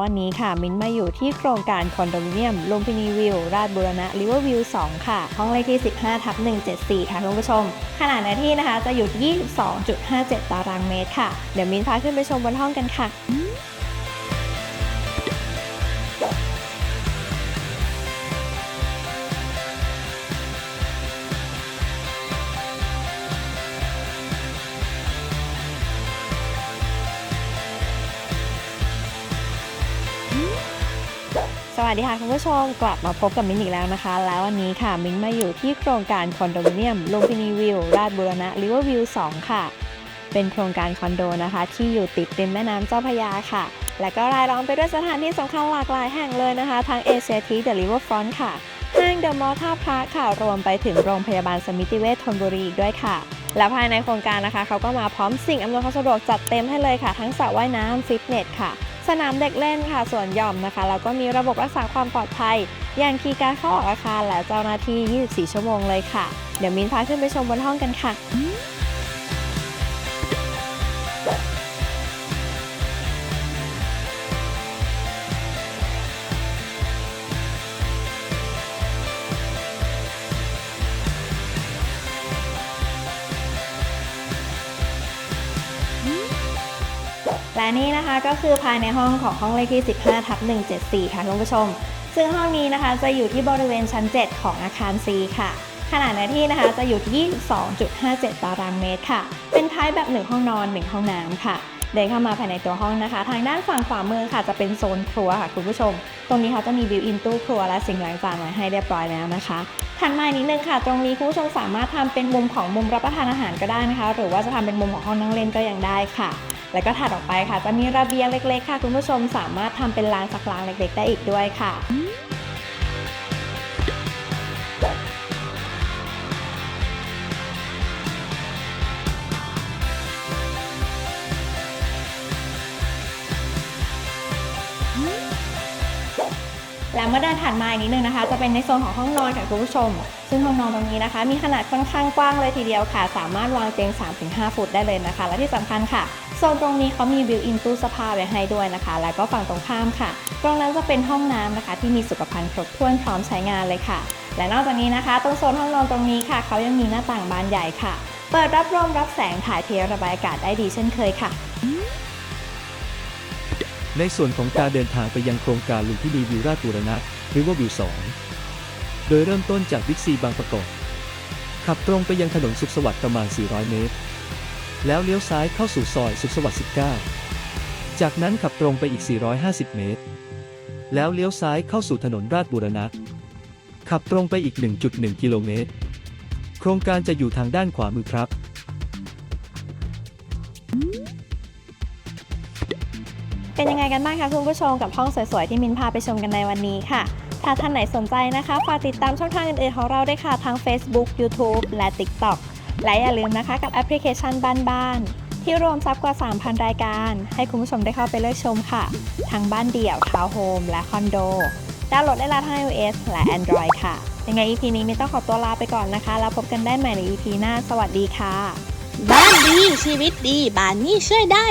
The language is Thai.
วันนี้ค่ะ มิ้นมาอยู่ที่โครงการคอนโดมิเนียมลุมพินีวิว ราชบุรณะริเวอร์วิว 2 ค่ะ ห้องเลขที่ 15ทับ174 ค่ะคุณผู้ชม ขนาดเนื้อที่นะคะจะอยู่ที่22.57 ตารางเมตรค่ะ เดี๋ยวมิ้นพาขึ้นไปชมบนห้องกันค่ะ วัสดีค่ะคุณผู้ชมกลับมาพบกับมิ้นอีกแล้วนะคะ แล้ววันนี้ค่ะมิ้นมาอยู่ที่โครงการคอนโดมิเนียมลุมพินีวิวราชบุรณะริเวอร์วิว2ค่ะ เป็นโครงการคอนโดนะคะ ที่อยู่ติดริมแม่น้ำเจ้าพยาค่ะ และก็รายล้อมไปด้วยสถานที่สำคัญหลากหลายแห่งเลยนะคะ ทั้งเอเชียทีเดอะริเวอร์ฟรอนต์ค่ะห้างเดอะมอลล์ท่าพระค่ะ รวมไปถึงโรงพยาบาลสมิติเวชธนบุรีอีกด้วยค่ะและภายในโครงการนะคะเขาก็มาพร้อมสิ่งอำนวยความสะดวกจัดเต็มให้เลยค่ะ ทั้งสระว่ายน้ำฟิตเนสค่ะ สนามเด็กเล่นค่ะส่วนหย่อมนะคะแล้วก็มีระบบรักษาความปลอดภัย อย่างคีย์การดเข้าออกอาคารและเจ้าหน้าที่ 24 ชั่วโมงเลยค่ะ เดี๋ยวมินพาขึ้นไปชมบนห้องกันค่ะ และนี่นะคะก็คือภายในห้องของห้องเลขที่ 15ทับ174 ค่ะคุณผู้ชม ซึ่งห้องนี้นะคะจะอยู่ที่บริเวณชั้น 7 ของอาคาร C ค่ะ ขนาดเนื้อที่นะคะจะอยู่ที่2.57 ตารางเมตรค่ะ เป็นท้ายแบบ 1 ห้องนอน 1 ห้องน้ำค่ะ เดินเข้ามาภายในตัวห้องนะคะ ทางด้านฝั่งขวามือค่ะจะเป็นโซนครัวค่ะคุณผู้ชม ตรงนี้เขาจะมีบิวอินตู้ครัวและสิ่งล้างจานไว้ให้เรียบร้อยแล้วนะคะถัดมานิดนึงค่ะ ตรงนี้คุณผู้ชมสามารถทำเป็นมุมของมุมรับประทานอาหารก็ได้นะคะ หรือว่าจะทำเป็นมุมของห้องนั่งเล่นก็ยังได้ค่ะ แล้วก็ถัดออกไปค่ะ จะมีระเบียงเล็กๆ ค่ะ คุณผู้ชมสามารถทำเป็นลานสักลางเล็ก ๆ ได้อีกด้วยค่ะ แล้วเมื่อเดินถัดมาอีกนิดนึงนะคะ จะเป็นในโซนของห้องนอนค่ะคุณผู้ชม ซึ่งห้องนอนตรงนี้นะคะ มีขนาดค่อนข้างกว้างเลยทีเดียวค่ะ สามารถวางเตียง 3-5 ฟุตได้เลยนะคะ และที่สำคัญค่ะโซนตรงนี้เขามีบิวอินตู้สภาไว้ให้ด้วยนะคะ แล้วก็ฝั่งตรงข้ามค่ะ ตรงนั้นจะเป็นห้องน้ำนะคะ ที่มีสุขภัณฑ์ครบถ้วนพร้อมใช้งานเลยค่ะ และนอกจากนี้นะคะ ตรงโซนห้องนอนตรงนี้ค่ะเขายังมีหน้าต่างบานใหญ่ค่ะ เปิดรับลมรับแสงถ่ายเทระบายอากาศได้ดีเช่นเคยค่ะ ในส่วนของการเดินทางไปยังโครงการลุมพินีวิวราชบูรณะหริเวอร์วิว2โดยเริ่มต้นจากบิ๊กซีบางประกอบขับตรงไปยังถนนสุขสวัสดิ์ประมาณ 400 เมตร แล้วเลี้ยวซ้ายเข้าสู่ซอยสุขสวัสดิ์ 19 จากนั้นขับตรงไปอีก 450 เมตร แล้วเลี้ยวซ้ายเข้าสู่ถนนราชบูรณะ ขับตรงไปอีก 1.1 กิโลเมตร โครงการจะอยู่ทางด้านขวามือครับ เป็นยังไงกันบ้างคะคุณผู้ชมกับห้องสวยๆ ที่มินพาไปชมกันในวันนี้ค่ะ ถ้าท่านไหนสนใจนะคะฝากติดตามช่องทางอื่นๆของเราได้ค่ะทั้ง Facebook YouTube และ TikTok และอย่าลืมนะคะกับแอปพลิเคชันบ้านๆที่รวมซับกว่า 3,000 รายการ ให้คุณผู้ชมได้เข้าไปเลือกชมค่ะ ทั้งบ้านเดี่ยวทาวน์โฮมและคอนโดดาวน์โหลดได้แล้วทั้ง iOS และ Android ค่ะ ยังไง EP นี้มินต้องขอตัวลาไปก่อนนะคะ แล้วพบกันได้ใหม่ใน EP หน้า สวัสดีค่ะ บ้านดีชีวิตดีบ้านนี้ช่วยได้